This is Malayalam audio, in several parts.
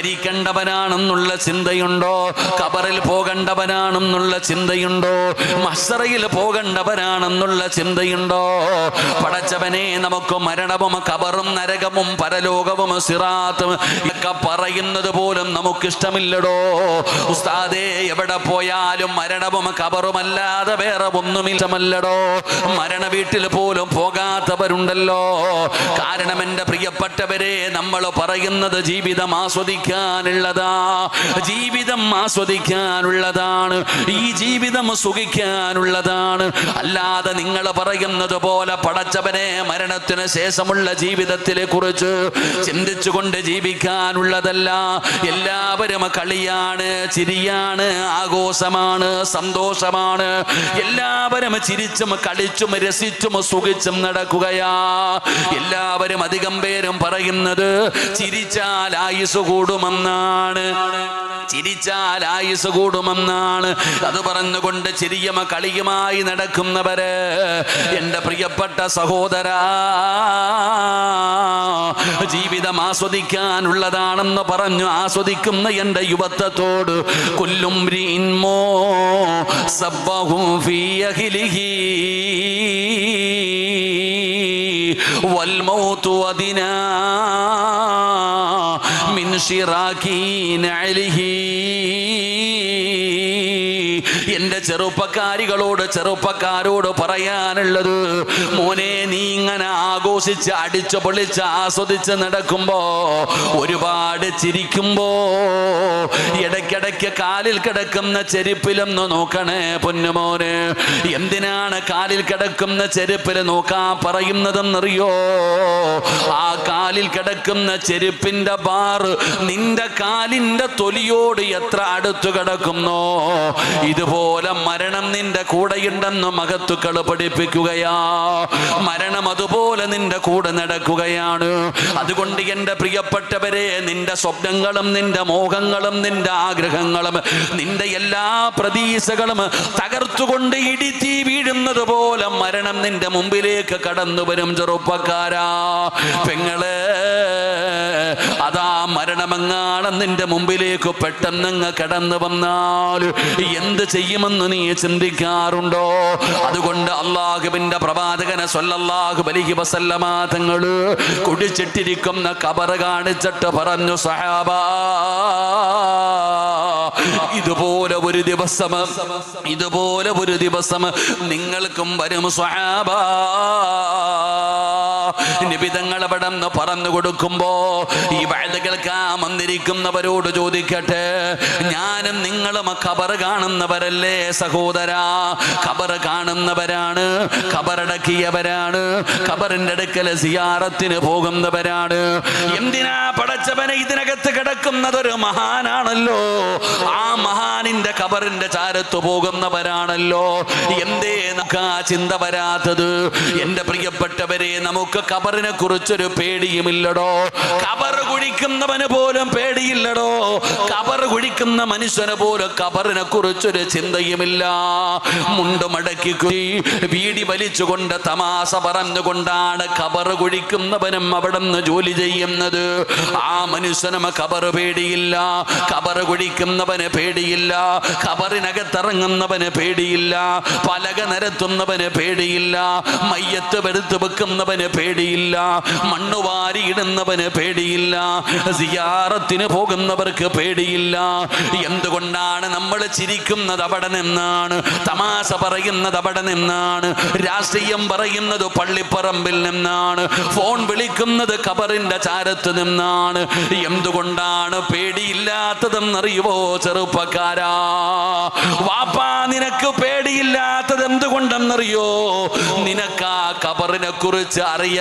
മരിക്കേണ്ടവനാണെന്നുള്ള ചിന്തയുണ്ടോ? കബറിൽ പോകേണ്ടവനാണെന്നുള്ള ചിന്തയുണ്ടോ? മസറയിൽ പോകേണ്ടവനാണെന്നുള്ള ചിന്തയുണ്ടോ? പടച്ചവനെ നമുക്ക് മരണവും കബറും നരകവും പരലോകവും സിറാത്തും ഒക്കെ പറയുന്നത് പോലും നമുക്കിഷ്ടമില്ലടോ. ഉസ്താദേ എവിടെ പോയാലും മരണവും കബറുമല്ലാതെ വേറെ ഒന്നും ഇഷ്ടമല്ലടോ. മരണ വീട്ടിൽ പോലും പോകാത്തവരുണ്ടല്ലോ. കാരണം എന്റെ പ്രിയപ്പെട്ടവരെ നമ്മൾ പറയുന്നത് ജീവിതം ആസ്വദിക്കാനുള്ളതാ. ജീവിതം ആസ്വദിക്കാനുള്ളതാണ്. ഈ ജീവിതം സുഖിക്കാനുള്ളതാണ്. അല്ലാതെ നിങ്ങൾ പറയുന്നത് പോലെ പടച്ചവനെ മരണത്തിന് ശേഷമുള്ള ജീവിതത്തിലെ കുറിച്ച് ചിന്തിച്ചുകൊണ്ട് ജീവിക്കാനുള്ളതല്ല. എല്ലാവരും കളിയാണ് ചിരിയാണ് ആഘോഷമാണ് സന്തോഷമാണ്. എല്ലാവരും ചിരിച്ചും കളിച്ചും രസിച്ചും സുഖിച്ചും നടക്കുകയാ. എല്ലാവരും അധികം പേരും പറയുന്നത് ചിരിച്ചാൽ ആയുസ് കൂടുമെന്നാണ് ചിരിച്ചാൽ ആയുസ് കൂടുമെന്നാണ് അത് പറഞ്ഞുകൊണ്ട് ചിരിയമ കളിയുമായി നടക്കുന്നവര് എന്റെ പ്രിയപ്പെട്ട സഹോദര ജീവിതം ആസ്വദിക്കാനുള്ളതാണെന്ന് പറഞ്ഞു ആസ്വദിക്കുന്ന എന്റെ യുവത്വത്തോട് കൊല്ലും വൽമൗത്തു സബ്ബഹും شراكين عليه. ചെറുപ്പക്കാരികളോട് ചെറുപ്പക്കാരോട് പറയാനുള്ളത് മോനെ നീ ഇങ്ങനെ ആഘോഷിച്ച് അടിച്ചു പൊളിച്ച് ആസ്വദിച്ച് നടക്കുമ്പോ ഒരുപാട് ചിരിക്കുമ്പോ ഇടയ്ക്കിടയ്ക്ക് കാലിൽ കിടക്കുന്ന ചെരുപ്പിലൊന്ന് നോക്കണേ പൊന്നുമോന്. എന്തിനാണ് കാലിൽ കിടക്കുന്ന ചെരുപ്പിൽ നോക്കാൻ പറയുന്നതെന്നറിയോ? ആ കാലിൽ കിടക്കുന്ന ചെരുപ്പിന്റെ ബാറ് നിന്റെ കാലിന്റെ തൊലിയോട് എത്ര അടുത്തു കിടക്കുന്നോ? ഇതുപോലെ മരണം നിന്റെ കൂടെയുണ്ടെന്ന് മഹത്തുക്കൾ പഠിപ്പിക്കുകയാ. മരണം അതുപോലെ നിന്റെ കൂടെ നടക്കുകയാണ്. അതുകൊണ്ട് എന്റെ പ്രിയപ്പെട്ടവരെ നിന്റെ സ്വപ്നങ്ങളും നിന്റെ മോഹങ്ങളും നിന്റെ ആഗ്രഹങ്ങളും നിന്റെ എല്ലാ പ്രതീക്ഷകളും തകർത്തുകൊണ്ട് ഇടിത്തി വീഴുന്നത് പോലെ മരണം നിന്റെ മുമ്പിലേക്ക് കടന്നു വരും ചെറുപ്പക്കാരാ. പെങ്ങൾ മരണമെങ്ങാണ് നിന്റെ മുമ്പിലേക്ക് പെട്ടെന്നങ്ങ് കടന്നു വന്നാൽ എന്ത് ചെയ്യുമെന്ന് നീ ചിന്തിക്കാറുണ്ടോ? അതുകൊണ്ട് അള്ളാഹുബിന്റെ പ്രവാചകനെ സൊല്ലാഹു അലൈഹി വസല്ലമ തങ്ങൾ കുടിച്ചിട്ടിരിക്കുന്ന കബറ് കാണിച്ചിട്ട് പറഞ്ഞു സഹാബ ഇതുപോലെ ഒരു ദിവസം ഇതുപോലെ ഒരു ദിവസം നിങ്ങൾക്കും വരും സ്വഹാബ നിബിതങ്ങൾ അവിടെ നിന്ന് കൊടുക്കുമ്പോ ഈ വഴുത കേൾക്കാൻ വന്നിരിക്കുന്നവരോട് ചോദിക്കട്ടെ. ഞാനും നിങ്ങളും ഖബർ കാണുന്നവരല്ലേ സഹോദരാ? ഖബർ കാണുന്നവരാണ് ഖബറടക്കിയവരാണ് ഖബറിന്റെ അടുക്കൽ സിയാറത്തിന് പോകുന്നവരാണ്. എന്തിനാ പടച്ചവനെ ഇതിനകത്ത് കിടക്കുന്നതൊരു മഹാനാണല്ലോ? ആ മഹാനിന്റെ ഖബറിന്റെ ചാരത്ത് പോകുന്നവരാണല്ലോ. എന്തേ നമുക്ക് ആ ചിന്ത വരാത്തത്? എന്റെ പ്രിയപ്പെട്ടവരെ നമുക്ക് ഖബറിനെ കുറിച്ചൊരു പേടിയുമില്ലടോ. ഖബർ കുഴിക്കുന്നവന് പോലും പേടിയില്ലടോ. ഖബർ കുഴിക്കുന്ന മനുഷ്യന് പോലും ഖബറിനെ കുറിച്ചൊരു ചിന്തയുമില്ല. മുണ്ട് മടക്കി കുത്തി വീടി വലിച്ചുകൊണ്ട് തമാശ പറഞ്ഞുകൊണ്ടാണ് ഖബർ കുഴിക്കുന്നവനും അവിടെ നിന്ന് ജോലി ചെയ്യുന്നത്. ആ മനുഷ്യനും ഖബർ പേടിയില്ല. ഖബർ കുഴിക്കുന്നവന് പേടിയില്ല. ഖബറിനകത്തിറങ്ങുന്നവന് പേടിയില്ല. പലക നിരത്തുന്നവന് പേടിയില്ല. മയ്യത്ത് വെറുത്ത് വെക്കുന്നവന് പേടിയില്ല. മണ്ണ് വാരി ഇടുന്നവന് പേടിയില്ല. സിയാറത്തിന് പോകുന്നവർക്ക് പേടിയില്ല. എന്തുകൊണ്ടാണ് നമ്മൾ ചിരിക്കുന്നത് അവിടെ നിന്നാണ്? തമാശ പറയുന്നത് അവിടെ നിന്നാണ്? രാഷ്ട്രീയം പറയുന്നത് പള്ളിപ്പറമ്പിൽ നിന്നാണ്? ഫോൺ വിളിക്കുന്നത് കബറിന്റെ ചാരത്ത് നിന്നാണ്? എന്തുകൊണ്ടാണ് പേടിയില്ലാത്തതെന്നറിയുവോ ചെറുപ്പക്കാരാ? വാപ്പാ നിനക്ക് പേടിയില്ലാത്തത് എന്തുകൊണ്ടെന്നറിയോ നിനക്ക് ആ കബറിനെ കുറിച്ച് അറിയാഞ്ഞട്ടാ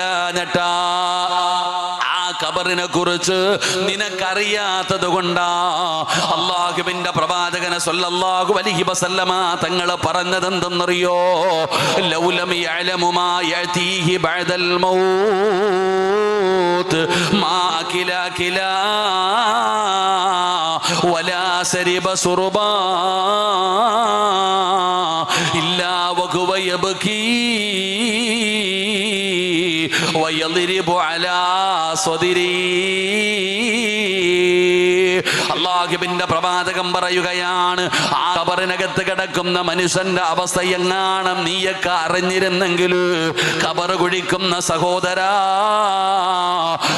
ആ ഖബറിനെ കുറിച്ച് നിനക്കറിയാത്തത് കൊണ്ടാ. അള്ളാഹുവിന്റെ പ്രവാചകനെ സൊല്ലാഹു അലിഹി വസല്ലമ തങ്ങൾ പറഞ്ഞത് എന്തെന്നറിയോ ലൗലം യഅലമു മാ യഅതീഹി ബഅദൽ മൗത്ത്. മാ വലാ സരിബ ويضرب على صدري. അള്ളാഹുബിന്റെ പ്രവാചകം പറയുകയാണ് ആ കബറിനകത്ത് കിടക്കുന്ന മനുഷ്യന്റെ അവസ്ഥ എങ്ങാണം? നീയൊക്കെ അറിഞ്ഞിരുന്നെങ്കിൽ കബറ് കുഴിക്കുന്ന സഹോദര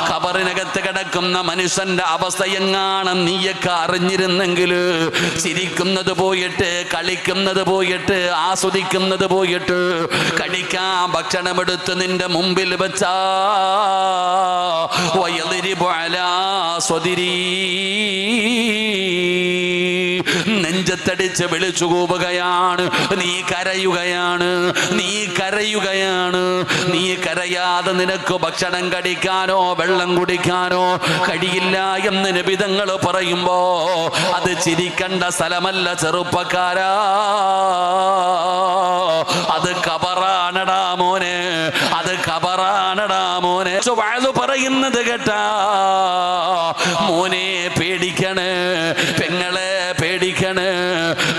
കബറിനകത്ത് കിടക്കുന്ന മനുഷ്യന്റെ അവസ്ഥ എങ്ങാണം? നീയൊക്കെ അറിഞ്ഞിരുന്നെങ്കിൽ ചിരിക്കുന്നത് പോയിട്ട് കളിക്കുന്നത് പോയിട്ട് ആസ്വദിക്കുന്നത് പോയിട്ട് കഴിക്കാൻ ഭക്ഷണമെടുത്ത് നിന്റെ മുമ്പിൽ വെച്ചാ വയലിരി അലാ സ്വദിരീ നെഞ്ചത്തടിച്ച് വിളിച്ചു കൂവുകയാണ്. നീ കരയുകയാണ്. നീ കരയുകയാണ്. നീ കരയാതെ നിനക്ക് ഭക്ഷണം കടിക്കാനോ വെള്ളം കുടിക്കാനോ കഴിയില്ല എന്ന് നിബിതങ്ങൾ പറയുമ്പോ അത് ചിരിക്കണ്ട സ്ഥലമല്ല ചെറുപ്പക്കാരാ. അത് കബറാണടാ മോനെ. അത് കബറാണടാ മോനെ. പറയുന്നത് കേട്ടാ. മോനെ പേടിക്കണ് പെങ്ങളെ പേടിക്കണ്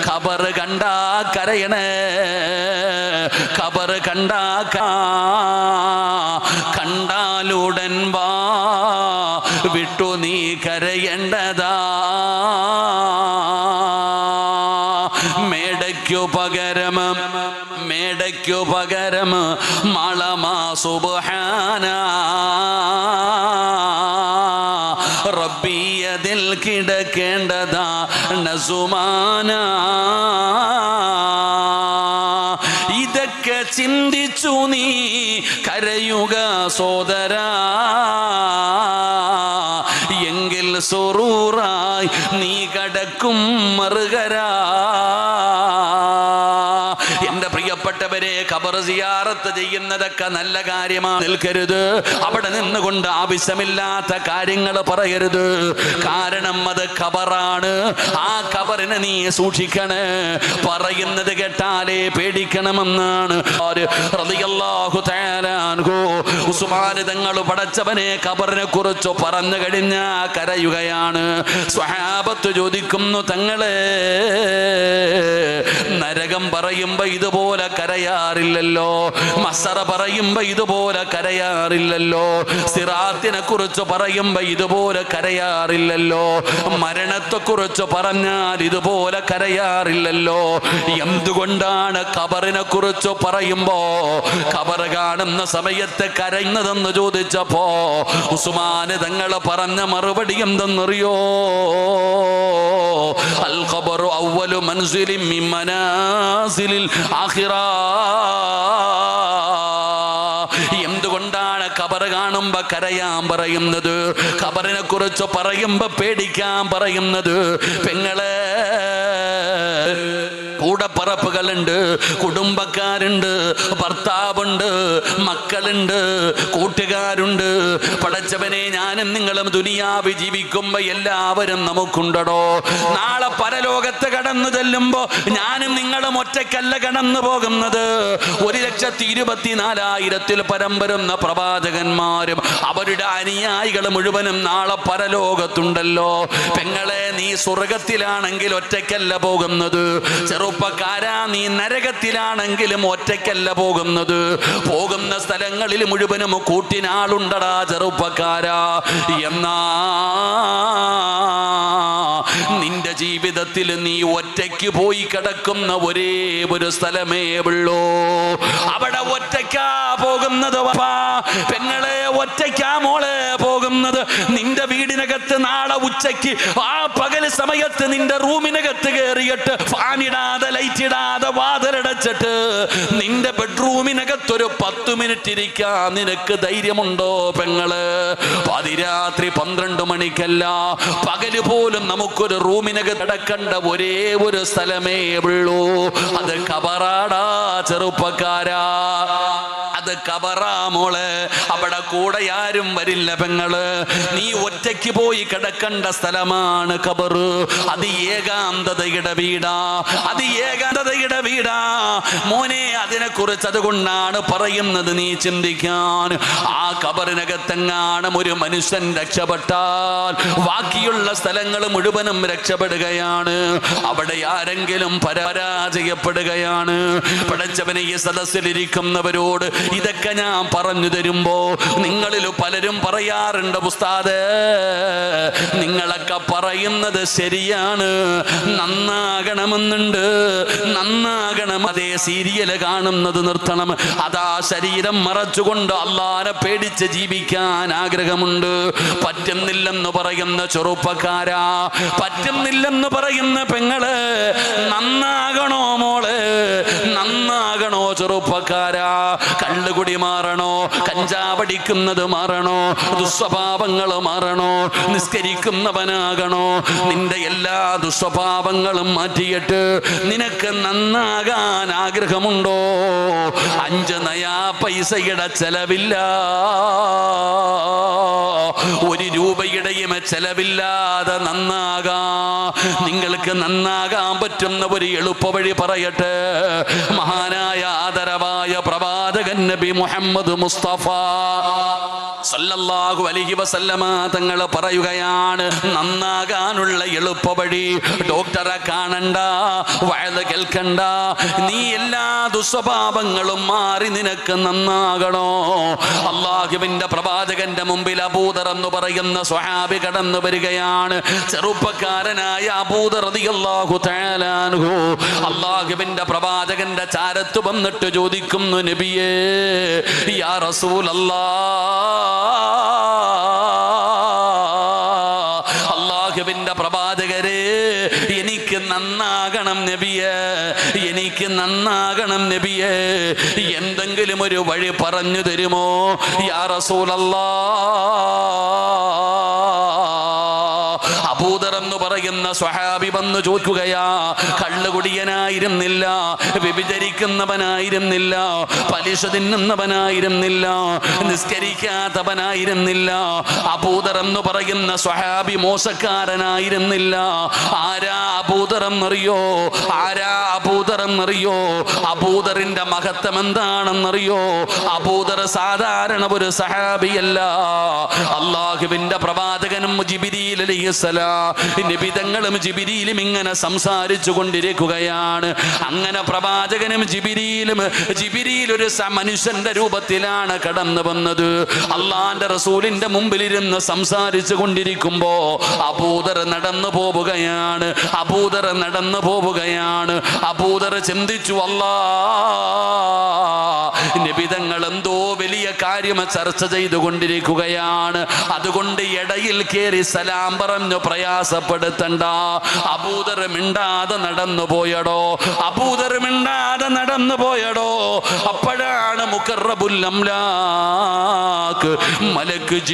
ഖബർ കണ്ടാ കരയണേ ഖബർ കണ്ടാ കണ്ടാലുടൻ വാ വിട്ടു നീ കരയേണ്ടതാ. മേടയ്ക്കു പകരം മേടയ്ക്കു പകരം മളമാ സുബഹാന. റബ്ബിയതിൽ കിടക്കേണ്ടതാ നസുമാന. ഇതൊക്കെ ചിന്തിച്ചു നീ കരയുക സോദര. എങ്കിൽ സൊറൂറായി നീ കടക്കും മറുകരാ. എന്റെ പ്രിയപ്പെട്ടവരെ ഖബർ സിയാറത്ത് ചെയ്യുന്നതൊക്കെ നല്ല കാര്യമാണ് നിൽക്കരുത്. അവിടെ നിന്നുകൊണ്ട് ആവശ്യമില്ലാത്ത കാര്യങ്ങൾ പറയരുത്. കാരണം അത് ഖബറാണ്. ആ ഖബറിനെ നീ സൂക്ഷിക്കണേ. പറയുന്നത് കേട്ടാലേ പേടിക്കണമെന്നാണ്. തങ്ങൾ പടച്ചവനെ കബറിനെ കുറിച്ച് പറഞ്ഞു കഴിഞ്ഞ കരയുകയാണ്. സ്വഹാബത്ത് ചോദിക്കുന്നു തങ്ങളെ നരകം പറയുമ്പോ ഇതുപോലെ കരയാറില്ലല്ലോ. മസറ പറയുമ്പോ ഇതുപോലെ കരയാറില്ലല്ലോ. സിറാത്തിനെ കുറിച്ച് പറയുമ്പോ ഇതുപോലെ കരയാറില്ലല്ലോ. മരണത്തെ കുറിച്ച് പറഞ്ഞാൽ ഇതുപോലെ കരയാറില്ലല്ലോ. എന്തുകൊണ്ടാണ് കബറിനെ കുറിച്ച് പറയുമ്പോ കബർ കാണുന്ന സമയത്ത് കരയുന്നതെന്ന് ചോദിച്ചപ്പോ ഉസ്മാന് തങ്ങൾ പറഞ്ഞ മറുപടി എന്തെന്നറിയോ? അൽ ഖബറു അവലു മൻസിലിൻ മിൻ മനാസിലിൽ ആഖിറ. കാണുമ്പോ കരയാൻ പറയുന്നത്. ഖബറിനെ കുറിച്ച് പറയുമ്പോ പേടിക്കാൻ പറയുന്നത്. പെങ്ങളെ കൂടപ്പറപ്പുകളുണ്ട് കുടുംബക്കാരുണ്ട് ഭർത്താവുണ്ട് മക്കളുണ്ട് കൂട്ടുകാരുണ്ട്. പടച്ചവനെ ഞാനും നിങ്ങളും ദുനിയാവ് ജീവിക്കുമ്പോ എല്ലാവരും നമുക്കുണ്ടടോ. നാളെ പരലോകത്ത് കടന്നു ചെല്ലുമ്പോ ഞാനും നിങ്ങളും ഒറ്റക്കല്ല കടന്നു പോകുന്നത്. ഒരു ലക്ഷത്തി ഇരുപത്തിനാലായിരത്തിൽ പരം വരുന്ന പ്രവാചകന്മാരും അവരുടെ അനുയായികൾ മുഴുവനും നാളെ പരലോകത്തുണ്ടല്ലോ. പെങ്ങളെ നീ സ്വർഗത്തിലാണെങ്കിൽ ഒറ്റക്കല്ല പോകുന്നത്. ചെറുപ്പക്കാരാ നീ നരകത്തിലാണെങ്കിലും ഒറ്റയ്ക്കല്ല പോകുന്നത്? പോകുന്ന സ്ഥലങ്ങളിൽ മുഴുവനും കൂട്ടിനാളുണ്ടടാ ചെറുപ്പക്കാരാ. എന്നാ നിന്റെ ജീവിതത്തിൽ നീ ഒറ്റയ്ക്ക് പോയി കിടക്കുന്ന ഒരേ ഒരു സ്ഥലമേ ഉള്ളൂ. അവിടെ ഒറ്റയ്ക്കാ പോകുന്നത്. പെങ്ങളെ ഒറ്റയ്ക്കാ മോളെ പോകുന്നത്. വീടിനകത്ത് നാളെ ഉച്ചയ്ക്ക് ആ പകൽ സമയത്ത് നിന്റെ റൂമിനകത്ത് കയറിയിട്ട് ഫാനിടാതെ ലൈറ്റ് ഇടാതെ വാതിലടച്ചിട്ട് നിന്റെ ബെഡ്റൂമിനകത്തൊരു പത്ത് മിനിറ്റ് ഇരിക്കാൻ നിനക്ക് ധൈര്യമുണ്ടോ പെങ്ങൾ? പതിരാത്രി പന്ത്രണ്ട് മണിക്കല്ല പകൽ പോലും നമുക്കൊരു റൂമിനകത്ത് കിടക്കേണ്ട ഒരേ ഒരു സ്ഥലമേ ഉള്ളൂ. അത് കബറാടാ ചെറുപ്പക്കാരാ. അത് കബറാ അവിടെ കൂടെ ആരും വരില്ല പെങ്ങൾ. നീ ഒറ്റയ്ക്ക് പോയി കിടക്കേണ്ട സ്ഥലമാണ് കബറ്. അത് ഏകാന്തതയുടെ വീടാ. അത് ഏകാന്തതയുടെ വീടാ. മോനെ അതിനെ കുറിച്ച് അതുകൊണ്ടാണ് പറയുന്നത് നീ ചിന്തിക്കാൻ. ആ കബറിനകത്തെങ്ങാണ് ഒരു മനുഷ്യൻ രക്ഷപ്പെട്ടാൽ ബാക്കിയുള്ള സ്ഥലങ്ങൾ മുഴുവനും രക്ഷപ്പെടുകയാണ്. അവിടെ ആരെങ്കിലും പരാജയപ്പെടുകയാണ്. പടച്ചവനെ ഈ സദസ്സിലിരിക്കുന്നവരോട് ഇതൊക്കെ ഞാൻ പറഞ്ഞു തരുമ്പോ നിങ്ങളിൽ പലരും പറയാറുണ്ട് ഉസ്താദ്. നിങ്ങളൊക്കെ പറയുന്നത് ശരിയാണ്. നന്നാകണമെന്നുണ്ട്. നന്നാകണം. അതേ സീരിയൽ കാണുന്നത് നിർത്തണം. അതാ ശരീരം മറച്ചുകൊണ്ട് അള്ളാരെ പേടിച്ച് ജീവിക്കാൻ ആഗ്രഹമുണ്ട്. പറ്റുന്നില്ലെന്ന് പറയുന്ന ചെറുപ്പക്കാരാ. പറ്റുന്നില്ലെന്ന് പറയുന്ന പെങ്ങൾ നന്നാകണോ മോൾ? നന്നാകണോ ചെറുപ്പക്കാരാ? കള്ളുകുടി മാറണോ? കഞ്ചാവടിക്കുന്നത് മാറണോ? ദുസ്വഭാവങ്ങൾ മാറണോ? നിസ്കരിക്കുന്നവനാകണോ? നിന്റെ എല്ലാ ദുസ്വഭാവങ്ങളും മാറ്റിയിട്ട് നിനക്ക് നന്നാകാൻ ആഗ്രഹമുണ്ടോ? അഞ്ച് നയാ പൈസയുടെ ചെലവില്ല. ഒരു രൂപയുടെയും ചെലവില്ലാതെ നന്നാകാ. നിങ്ങൾക്ക് നന്നാകാൻ പറ്റുന്ന ഒരു എളുപ്പ വഴി പറയട്ടെ. മഹാനായ ആദരവായ പ്രവാചകൻ നബി മുഹമ്മദ് മുസ്തഫ സല്ലല്ലാഹു അലൈഹി വസല്ലമ തങ്ങൾ പറയുകയാണ് നന്നാകാനുള്ള എളുപ്പവഴി ഡോക്ടറെ കാണണ്ട വയത് കേൾക്കണ്ട നീ എല്ലാ ദുസ്വഭാവങ്ങളും മാറി നിനക്ക് നന്നാകണോ? അള്ളാഹുവിന്റെ പ്രവാചകന്റെ മുമ്പിൽ അബൂദർ എന്ന് പറയുന്ന സ്വഹാബി കടന്നു വരികയാണ്. ചെറുപ്പക്കാരനായ അബൂദർ അൻഹു അള്ളാഹുവിന്റെ പ്രവാചകന്റെ ചാരത്ത് വന്നിട്ട് ചോദിക്കുന്നു നബിയേ യാ റസൂലല്ലാ അള്ളാഹുവിന്റെ പ്രവാചകരെ എനിക്ക് നന്നാകണം നബിയെ എനിക്ക് നന്നാകണം നബിയെ. എന്തെങ്കിലും ഒരു വഴി പറഞ്ഞു തരുമോ? യാ റസൂലല്ലാ. പറയുന്ന സ്വഹാബി വന്നു ചോദിക്കുകയാ കള്ളുകുടിയനായിരുന്നില്ല വ്യഭിചരിക്കുന്നവനായിരുന്നില്ല പലിശ തിന്നുന്നവനായിരുന്നില്ല നിസ്കരിക്കാത്തവനായിരുന്നില്ല അബൂദർ എന്ന് പറയുന്ന സ്വഹാബി മോശക്കാരനായിരുന്നില്ല. ആരാ അബൂദർ എന്നറിയോ ആരാ അബൂദർ എന്നറിയോ അബൂദറിന്റെ മഹത്വം എന്താണെന്നറിയോ അബൂദർ സാധാരണ ഒരു സഹാബിയല്ല. അള്ളാഹുവിന്റെ പ്രവാചകനും ജിബിരിയിൽ നിബിതങ്ങളും ജിബിരിയിലും ഇങ്ങനെ സംസാരിച്ചു കൊണ്ടിരിക്കുകയാണ്. അങ്ങനെ പ്രവാചകനും ജിബിരിയിലും ജിബിരിയിൽ ഒരു മനുഷ്യന്റെ രൂപത്തിലാണ് കടന്നു വന്നത്. അള്ളാന്റെ റസൂലിന്റെ മുമ്പിലിരുന്ന് സംസാരിച്ചു കൊണ്ടിരിക്കുമ്പോ അബൂദർ നടന്നു പോവുകയാണ്. അബൂദർ നടന്നു പോവുകയാണ്. അബൂദർ ചിന്തിച്ചു അല്ലാ നിബിതങ്ങൾ എന്തോ വലിയ കാര്യം ചർച്ച ചെയ്തുകൊണ്ടിരിക്കുകയാണ്. അതുകൊണ്ട് ഇടയിൽ കയറി സലാം പറഞ്ഞു പ്രയാസപ്പെടുത്തണ്ട. അബൂദർ മിണ്ടാതെ നടന്നു പോയടോ. അബൂദർ മിണ്ടാതെ നടന്നു പോയടോ. അപ്പോഴാണ് മുക്കറബുല്ലംലാക്ക് മലക്ക്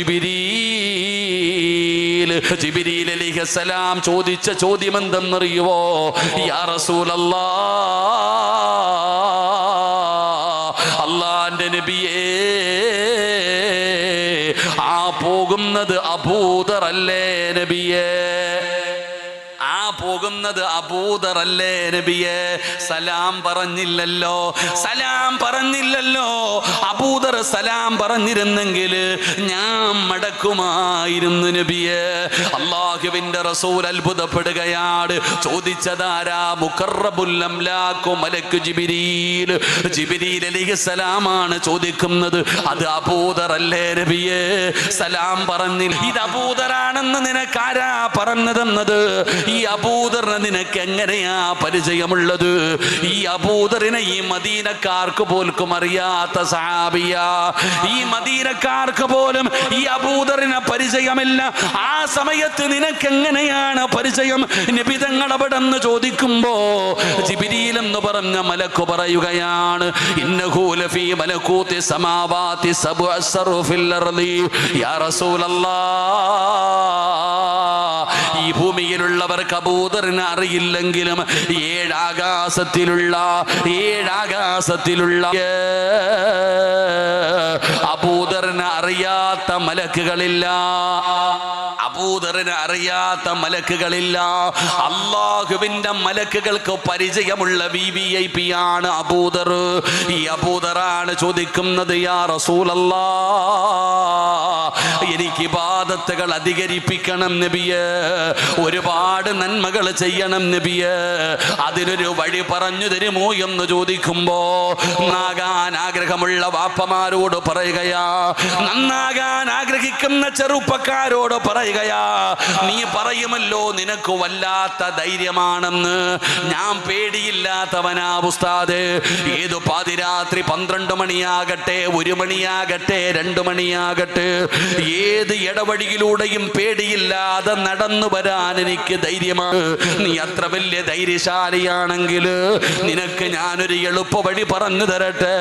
ചോദിച്ച ചോദ്യം എന്തെന്നറിയുവോ യാ റസൂലല്ലാ അബൂദറല്ലേ നബിയെ? സലാം പറഞ്ഞില്ലല്ലോ. സലാം പറഞ്ഞില്ലല്ലോ. അബൂദർ സലാം പറഞ്ഞിരുന്നെങ്കിൽ ഞാൻ മടക്കുമായിരുന്നു നബിയെ. അള്ളാഹുവിന്റെ റസൂൽ അത്ഭുതപ്പെടുകയാണ്. ചോദിച്ചതാരാ? മുഖറബുല്ലംലാക്കു മലക്ക് ജിബിരിയിൽ ജിബിരീൽ അലിഹസലാമാണ് ചോദിക്കുന്നത്. അത് അബൂദറല്ലേ നബിയെ? സലാം പറഞ്ഞില്ല. ഇത് അബൂദറാണെന്ന് നിനക്കാരാ പറഞ്ഞതെന്നത്? ഈ അബൂദറിനെ നിനക്ക് എങ്ങനെയാ പരിചയമുള്ളത്? ഈ അബൂദറിനെ ഈ മദീനക്കാർക്ക് പോലും അറിയാത്ത സഹാബിയ. ഈ മദീനക്കാർക്ക് പോലും ഈ അബൂദറിനെ പരിചയമില്ല. ആ സമയത്ത് നിനക്ക് എങ്ങനെയാണ് പരിചയം നിബിതങ്ങൾ അവിടെ നിന്ന് ചോദിക്കുമ്പോ ജിബിരിയിൽ എന്ന് പറഞ്ഞ മലക്കു പറയുകയാണ് അറിയില്ല യാ ഈ ഭൂമിയിലുള്ളവർക്ക് അബൂദറിനെ അറിയില്ലെങ്കിലും ഏഴാകാശത്തിലുള്ള ഏഴാകാശത്തിലുള്ള അബൂദറിനെ അറിയാത്ത മലക്കുകളില്ല. അബൂദറിനെ അറിയാത്ത മലക്കുകളില്ല. അള്ളാഹുവിന്റെ മലക്കുകൾക്ക് പരിചയമുള്ള വി വി ഐ പി ആണ് അബൂദർ. ഈ അബൂദറാണ് ചോദിക്കുന്നത് യാ റസൂലല്ലാ എനിക്ക് ഇബാദത്തുകൾ അധികരിപ്പിക്കണം നബിയേ. ഒരുപാട് നന്മകൾ ചെയ്യണം നബിയേ. അതിനൊരു വഴി പറഞ്ഞു തരുമോ എന്ന് ചോദിക്കുമ്പോ നന്നാകാൻ ആഗ്രഹമുള്ള വാപ്പമാരോട് പറയുകയാ നന്നാകാൻ ആഗ്രഹിക്കുന്ന ചെറുപ്പക്കാരോട് പറയുകയാ നീ പറയുമല്ലോ നിനക്ക് വല്ലാത്ത ധൈര്യമാണെന്ന്. ഞാൻ പേടിയില്ലാത്തവനാ ഉസ്താദ്. ഏത് പാതിരാത്രി പന്ത്രണ്ട് മണിയാകട്ടെ ഒരു മണിയാകട്ടെ രണ്ട് മണിയാകട്ടെ. ഏത് ഇടവഴിയിലൂടെയും പേടിയില്ലാതെ നടന്നു വരാൻ എനിക്ക് ധൈര്യമാണ്. നീ അത്ര വലിയ ധൈര്യശാലിയാണെങ്കിൽ നിനക്ക് ഞാനൊരു എളുപ്പ വഴി പറഞ്ഞു തരട്ടെ.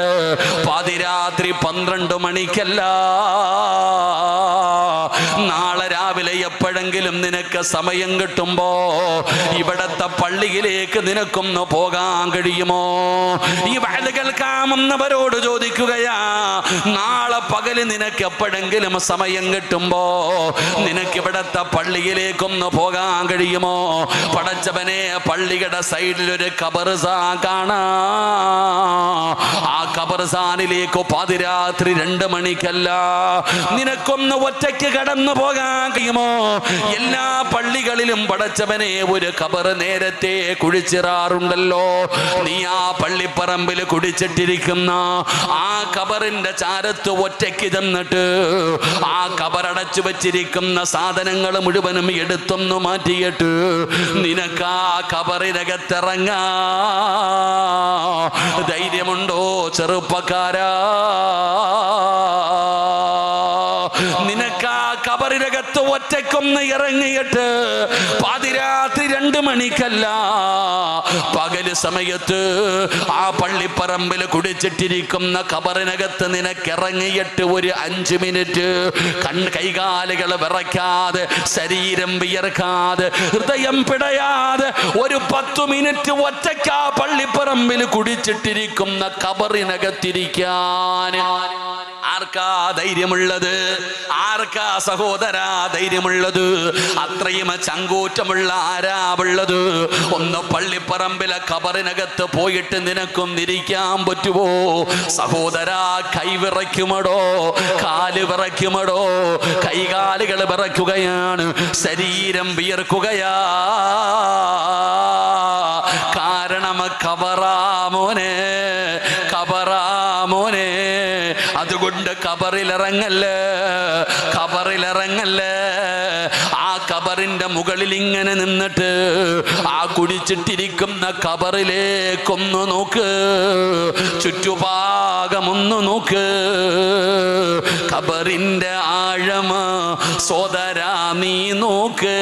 പാതിരാത്രി പന്ത്രണ്ട് മണിക്കല്ല. നാളെ രാവിലെ എപ്പോഴെങ്കിലും നിനക്ക് സമയം കിട്ടുമ്പോ ഇവിടത്തെ പള്ളിയിലേക്ക് നിനക്കൊന്ന് പോകാൻ കഴിയുമോ? ഈ വയത് കേൾക്കാമെന്നവരോട് ചോദിക്കുകയാ നാളെ പകൽ നിനക്ക് എപ്പോഴെങ്കിലും സമയം കിട്ടുമ്പോ നിനക്ക് ഇവിടത്തെ പള്ളിയിലേക്കൊന്ന് പോകാൻ കഴിയുമോ? പടച്ചവനെ പള്ളിയുടെ സൈഡിൽ ഒരു കബർസാ കാണാ. ആ കബർസാനിലേക്ക് പാതിരാത്രി രണ്ട് മണിക്കല്ല. നിനക്കൊന്ന് ഒറ്റയ്ക്ക് കടന്നു പോകാൻ കഴിയുമോ? എല്ലാ പള്ളികളിലും പടച്ചവനെ ഒരു കബർ നേരത്തെ കുഴിച്ചിറാറുണ്ടല്ലോ. നീ ആ പള്ളിപ്പറമ്പിൽ കുടിച്ചിട്ടിരിക്കുന്ന ആ കബറിന്റെ ചാരത്ത് ഒറ്റയ്ക്ക് തന്നിട്ട് ആ കബറടച്ചു വെച്ചിരിക്കുന്ന സാധനങ്ങൾ മുഴുവനും എടുത്തൊന്ന് മാറ്റിയിട്ട് നിനക്ക് ആ കബറിനകത്തിറങ്ങാ ധൈര്യമുണ്ടോ ചെറുപ്പക്കാരാ? ആ കബറിനകത്ത് ഒറ്റക്കൊന്ന് ഇറങ്ങിയിട്ട് പാതിരാത്രി രണ്ട് മണിക്കല്ല. പകൽ സമയത്ത് ആ പള്ളിപ്പറമ്പിൽ കുടിച്ചിട്ടിരിക്കുന്ന കബറിനകത്ത് നിനക്കിറങ്ങിയിട്ട് ഒരു അഞ്ച് മിനിറ്റ് കൺ കൈകാലുകൾ വിറയ്ക്കാതെ ശരീരം വിയർക്കാതെ ഹൃദയം പിടയാതെ ഒരു പത്തു മിനിറ്റ് ഒറ്റയ്ക്ക് പള്ളിപ്പറമ്പിൽ കുടിച്ചിട്ടിരിക്കുന്ന കബറിനകത്തിരിക്കാൻ ആർക്കാ ധൈര്യമുള്ളത്? ആർക്കാ സഹോദരാ ധൈര്യമുള്ളത്? അത്രയും ചങ്കൂറ്റമുള്ള ആരാവുള്ളത്? ഒന്ന് പള്ളിപ്പറമ്പിലെ കബറിനകത്ത് പോയിട്ട് നിനക്കും നിരിക്കാൻ പറ്റുമോ സഹോദര കൈവിറയ്ക്കുമടോ കാൽ വിറയ്ക്കുമടോ? കൈകാലുകൾ വിറയ്ക്കുകയാണ്. ശരീരം വിയർക്കുകയാ. അതുകൊണ്ട് കബറിലിറങ്ങല്ലേ? കബറിലിറങ്ങല്ലേ? ആ കബറിന്റെ മുകളിൽ ഇങ്ങനെ നിന്നിട്ട് ആ കുടിച്ചിട്ടിരിക്കുന്ന കബറിലേക്കൊന്ന് നോക്ക്. ചുറ്റുപാകമൊന്ന് നോക്ക്. കബറിന്റെ ആഴമ സോദരാ നീ നോക്ക്.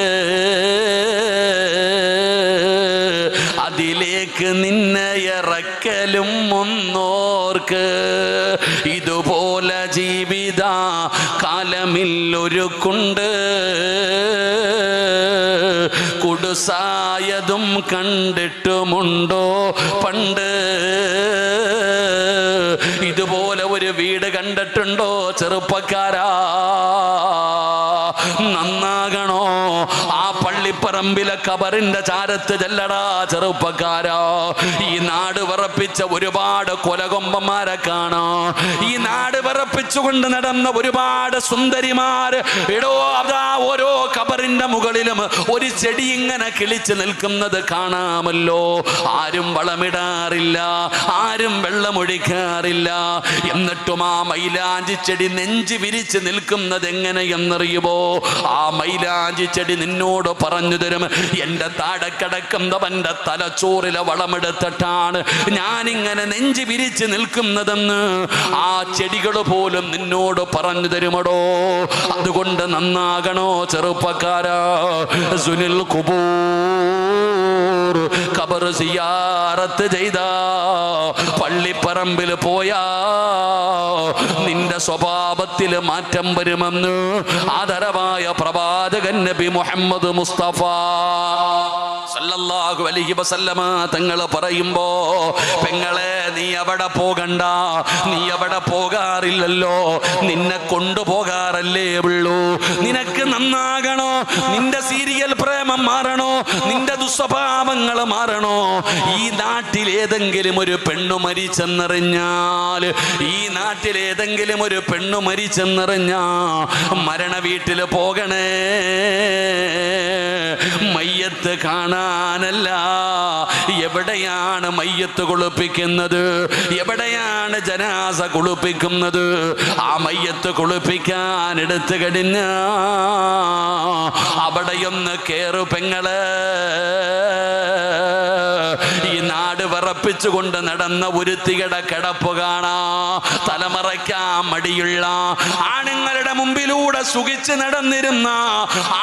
അതിലേക്ക് നിന്നെ ഇറക്കലും ഒന്നോർക്ക്. ഇതുപോലെ ജീവിത കാലമില്ലൊരു കുണ്ട് കുടുസായതും കണ്ടിട്ടുമുണ്ടോ? പണ്ട് ഇതുപോലെ ഒരു വീട് കണ്ടിട്ടുണ്ടോ? ചെറുപ്പക്കാരാ നന്നാകണോ ആ പള്ളിപ്പറമ്പിലെ കബറിന്റെ ചാരത്ത് ചെല്ലടാ ചെറുപ്പക്കാരാ. ഈ നാട് വിറപ്പിച്ച ഒരുപാട് കൊലകൊമ്പന്മാരെ കാണാ. ഈ നാട് വിറപ്പിച്ചുകൊണ്ട് നടന്ന ഒരുപാട് സുന്ദരിമാര് എടോ അതാ ഓരോ കബറിന്റെ മുകളിലും ഒരു ചെടി ഇങ്ങനെ കിളിച്ച് നിൽക്കുന്നത് കാണാമല്ലോ. ആരും വളമിടാറില്ല ആരും വെള്ളമൊഴിക്കാറില്ല. എന്നിട്ടും ആ മൈലാഞ്ചി ചെടി നെഞ്ച് വിരിച്ച് നിൽക്കുന്നത് എങ്ങനെയെന്നറിയുമോ? ആ മൈലാഞ്ചി ചെടി നിന്നോട് പറഞ്ഞു തരും. എന്റെ താഴെ കിടക്കുന്നവന്റെ തലച്ചോറിലെ വളമെടുത്തിട്ടാണ് ഞാനിങ്ങനെ നെഞ്ചു വിരിച്ച് നിൽക്കുന്നതെന്ന് ആ ചെടികൾ പോലും നിന്നോട് പറഞ്ഞു തരുമടോ. അതുകൊണ്ട് നന്നാകണോ ചെറുപ്പക്കാരാ. സുനിൽ കുബൂർ ഖബർ സിയാറത്ത് ചെയ്ത. പള്ളിപ്പറമ്പിൽ പോയാ. നിന്റെ സ്വഭാവത്തിൽ മാറ്റം വരുമെന്ന് ആദരവായ പ്രവാചകൻ നബി മുഹമ്മദ് മുസ്തഫ സല്ലല്ലാഹു അലൈഹി വസല്ലമ പറയുമ്പോ പെങ്ങളെ നീ അവിടെ പോകണ്ട. നീ അവിടെ പോകാറില്ലല്ലോ. നിന്നെ കൊണ്ടുപോകാറല്ലേ ഉള്ളൂ. നിനക്ക് നന്നാകണോ? നിന്റെ സീരിയൽ പ്രേമം മാറണോ? നിന്റെ ദുസ്വഭാവങ്ങൾ മാറണോ? ഈ നാട്ടിൽ ഏതെങ്കിലും ഒരു പെണ്ണു മരിച്ചെന്നറിഞ്ഞാൽ ഈ നാട്ടിൽ ഏതെങ്കിലും ഒരു പെണ്ണു മരിച്ചെന്നറിഞ്ഞാ മരണ വീട്ടിൽ പോകണേ. മയ്യത്ത് കാണാനല്ല. എവിടെയാണ് മയ്യത്ത് കുളിപ്പിക്കുന്നത്? എവിടെയാണ് ജനാസ കുളിപ്പിക്കുന്നത്? ആ മയ്യത്ത് കുളിപ്പിക്കാൻ എടുത്തു കഴിഞ്ഞ അവിടെയൊന്ന് കേറു പെങ്ങൾ. ഈ നാട് വിറപ്പിച്ചുകൊണ്ട് നടന്ന ഒരുത്തികട കിടപ്പ് കാണാ തലമറയ്ക്കാ മടിയുള്ള. ആണുങ്ങളുടെ മുമ്പിലൂടെ സുഖിച്ച് നടന്നിരുന്ന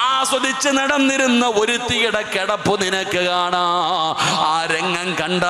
ആസ്വദിച്ച് നടന്നിരുന്ന ഒരുത്തിയുടെ കിടപ്പ് നിനക്ക് കാണാ. ആ രംഗം കണ്ട.